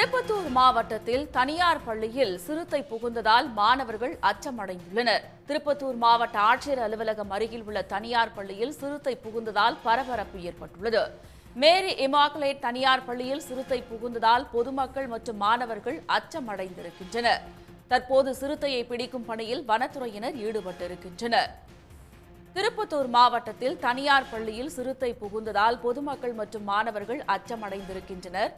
திருப்பத்தூர் மாவட்டத்தில் தனியார் பள்ளியில் சிறுத்தை புகுந்ததால் மாணவர்கள் அச்சமடைந்துள்ளனர். திருப்பத்தூர் மாவட்ட ஆட்சியர் அலுவலகம் அருகில் உள்ள தனியார் பள்ளியில் சிறுத்தை புகுந்ததால் பரபரப்பு ஏற்பட்டுள்ளது. மேரி இமாக்லேட் தனியார் பள்ளியில் சிறுத்தை புகுந்ததால் பொதுமக்கள் மற்றும் மாணவர்கள் அச்சமடைந்திருக்கின்றனர். தற்போது சிறுத்தையை பிடிக்கும் பணியில் வனத்துறையினர் ஈடுபட்டிருக்கின்றனர். திருப்பத்தூர் மாவட்டத்தில் தனியார் பள்ளியில் சிறுத்தை புகுந்ததால் பொதுமக்கள் மற்றும் மாணவர்கள் அச்சமடைந்திருக்கின்றனர்.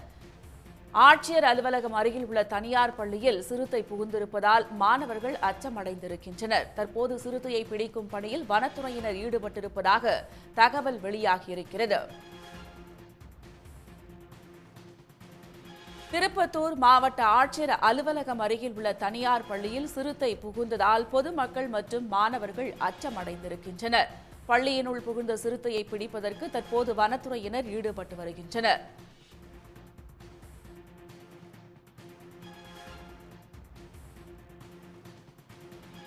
ஆட்சியர் அலுவலகம் அருகில் உள்ள தனியார் பள்ளியில் சிறுத்தை புகுந்திருப்பதால் மாணவர்கள் அச்சமடைந்திருக்கின்றனர். தற்போது சிறுத்தையை பிடிக்கும் பணியில் வனத்துறையினர் ஈடுபட்டிருப்பதாக தகவல் வெளியாகியிருக்கிறது. திருப்பத்தூர் மாவட்ட ஆட்சியர் அலுவலகம் அருகில் உள்ள தனியார் பள்ளியில் சிறுத்தை புகுந்ததால் பொதுமக்கள் மற்றும் மாணவர்கள் அச்சமடைந்திருக்கின்றனர். பள்ளியினுள் புகுந்த சிறுத்தையை பிடிப்பதற்கு தற்போது வனத்துறையினர் ஈடுபட்டு வருகின்றனர்.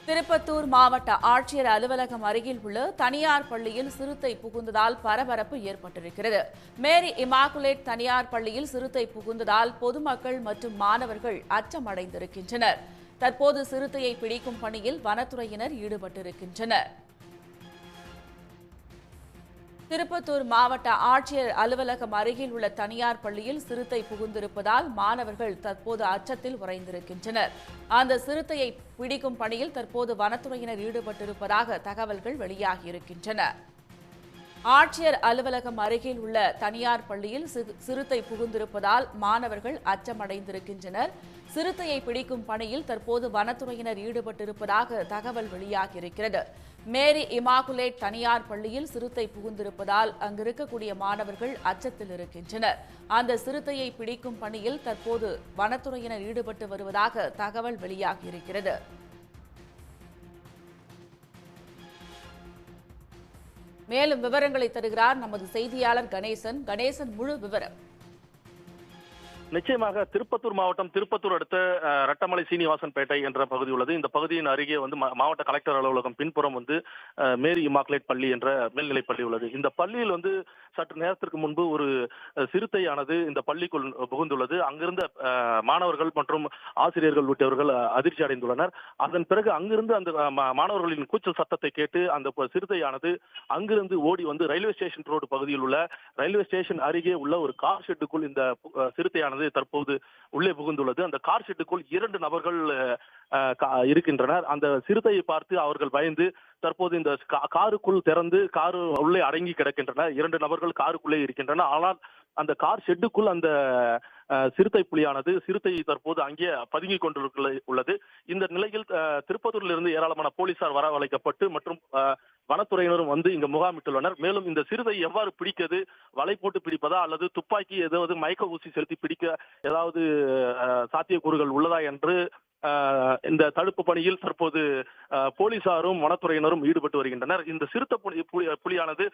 திருப்பத்தூர் மாவட்ட ஆட்சியர் அலுவலகம் அருகில் உள்ள தனியார் பள்ளியில் சிறுத்தை புகுந்ததால் பரபரப்பு ஏற்பட்டிருக்கிறது. மேரி இமாகுலேட் தனியார் பள்ளியில் சிறுத்தை புகுந்ததால் பொதுமக்கள் மற்றும் மாணவர்கள் அச்சமடைந்திருக்கின்றனர். தற்போது சிறுத்தையை பிடிக்கும் பணியில் வனத்துறையினர் ஈடுபட்டிருக்கின்றனர். திருப்பத்தூர் மாவட்ட ஆட்சியர் அலுவலகம் அருகில் உள்ள தனியார் பள்ளியில் சிறுத்தை புகுந்திருப்பதால் மாணவர்கள் தற்போது அச்சத்தில் உறைந்திருக்கின்றனர். அந்த சிறுத்தையை பிடிக்கும் பணியில் தற்போது வனத்துறையினர் ஈடுபட்டிருப்பதாக தகவல்கள் வெளியாகியிருக்கின்றன. ஆட்சியர் அலுவலகம் அருகில் உள்ள தனியார் பள்ளியில் சிறு- சிறுத்தை புகுந்திருப்பதால் மாணவர்கள் அச்சமடைந்திருக்கின்றனர். சிறுத்தையை பிடிக்கும் பணியில் தற்போது வனத்துறையினர் ஈடுபட்டிருப்பதாக தகவல் வெளியாகியிருக்கிறது. மேரி இமாகுலேட் தனியார் பள்ளியில் சிறுத்தை புகுந்திருப்பதால் அங்கு இருக்கக்கூடிய மாணவர்கள் அச்சத்தில் இருக்கின்றனர். அந்த சிறுத்தையை பிடிக்கும் பணியில் தற்போது வனத்துறையினர் ஈடுபட்டு வருவதாக தகவல் வெளியாகியிருக்கிறது. மேலும் விவரங்களை தருகிறார் நமது செய்தியாளர் கணேசன். கணேசன் முழு விவரம். நிச்சயமாக திருப்பத்தூர் மாவட்டம் திருப்பத்தூர் அடுத்த ரட்டமலை சீனிவாசன்பேட்டை என்ற பகுதி உள்ளது. இந்த பகுதியின் அருகே வந்து மா- மாவட்ட கலெக்டர் அலுவலகம் பின்புறம் வந்து மேரி இமாக்லேட் பள்ளி என்ற மேல்நிலைப் பள்ளி உள்ளது. இந்த பள்ளியில் வந்து சற்று நேரத்திற்கு முன்பு ஒரு சிறுத்தையானது இந்த பள்ளிக்குள் புகுந்துள்ளது. அங்கிருந்த மாணவர்கள் மற்றும் ஆசிரியர்கள் உள்ளிட்டவர்கள் அதிர்ச்சி அடைந்துள்ளனர். அதன் பிறகு அங்கிருந்து அந்த மா- மாணவர்களின் கூச்சல் சத்தத்தை கேட்டு அந்த சிறுத்தையானது அங்கிருந்து ஓடி வந்து ரயில்வே ஸ்டேஷன் ரோடு பகுதியில் உள்ள ரயில்வே ஸ்டேஷன் அருகே உள்ள ஒரு கார் ஷெட்டுக்குள் இந்த சிறுத்தையானது என்பது தற்போது உள்ளே புகுந்துள்ளது. அந்த கார் ஷெட்டுக்குள் இரண்டு நபர்கள் இருக்கின்றனர். அந்த சிறுத்தையை பார்த்து அவர்கள் பயந்து தற்போது இந்த கா- காருக்குள் திறந்து காரு உள்ளே அடங்கி கிடக்கின்றனர். இரண்டு நபர்கள் காருக்குள்ளே இருக்கின்றனர். ஆனால் அந்த கார் ஷெட்டுக்குள் அந்த சிறுத்தை புலியானது சிறுத்தை தற்போது அங்கே பதுங்கிக் கொண்டிருக்க உள்ளது. இந்த நிலையில் அஹ், திருப்பத்தூரிலிருந்து ஏராளமான போலீசார் வரவழைக்கப்பட்டு மற்றும் வனத்துறையினரும் வந்து இங்கு முகாமிட்டுள்ளனர். மேலும் இந்த சிறுதை எவ்வாறு பிடிக்கிறது? வலை போட்டு பிடிப்பதா? அல்லது துப்பாக்கி ஏதாவது மயக்க ஊசி செலுத்தி பிடிக்க ஏதாவது அஹ், சாத்தியக்கூறுகள் உள்ளதா? என்று இந்த தடுப்பு பணியில் தற்போது போலீசாரும் வனத்துறையினரும் ஈடுபட்டு வருகின்றனர். இந்த சிறுத்தை புலி புலி- புலியானது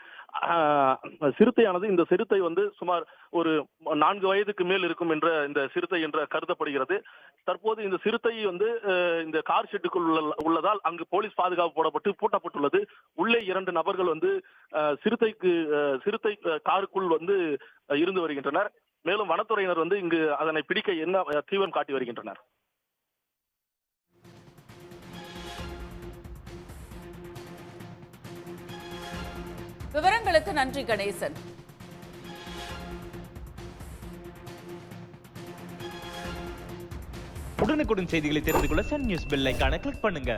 சிறுத்தையானது இந்த சிறுத்தை வந்து சுமார் ஒரு நான்கு வயதுக்கு மேல் இருக்கும் என்ற இந்த சிறுத்தை என்ற கருதப்படுகிறது. தற்போது இந்த சிறுத்தை வந்து இந்த கார் ஷெட்டுக்குள் உள்ளதால் அங்கு போலீஸ் பாதுகாப்பு போடப்பட்டு பூட்டப்பட்டுள்ளது. உள்ளே இரண்டு நபர்கள் வந்து சிறுத்தைக்கு சிறுத்தை காருக்குள் வந்து இருந்து வருகின்றனர். மேலும் வனத்துறையினர் வந்து இங்கு அதனை பிடிக்க என்ன தீவிரம் காட்டி வருகின்றனர். விவரங்களுக்கு நன்றி கணேசன். உடனுக்குடன் செய்திகளை தெரிந்து கொள்ள சன் நியூஸ் பெல் ஐக்கான கிளிக் பண்ணுங்க.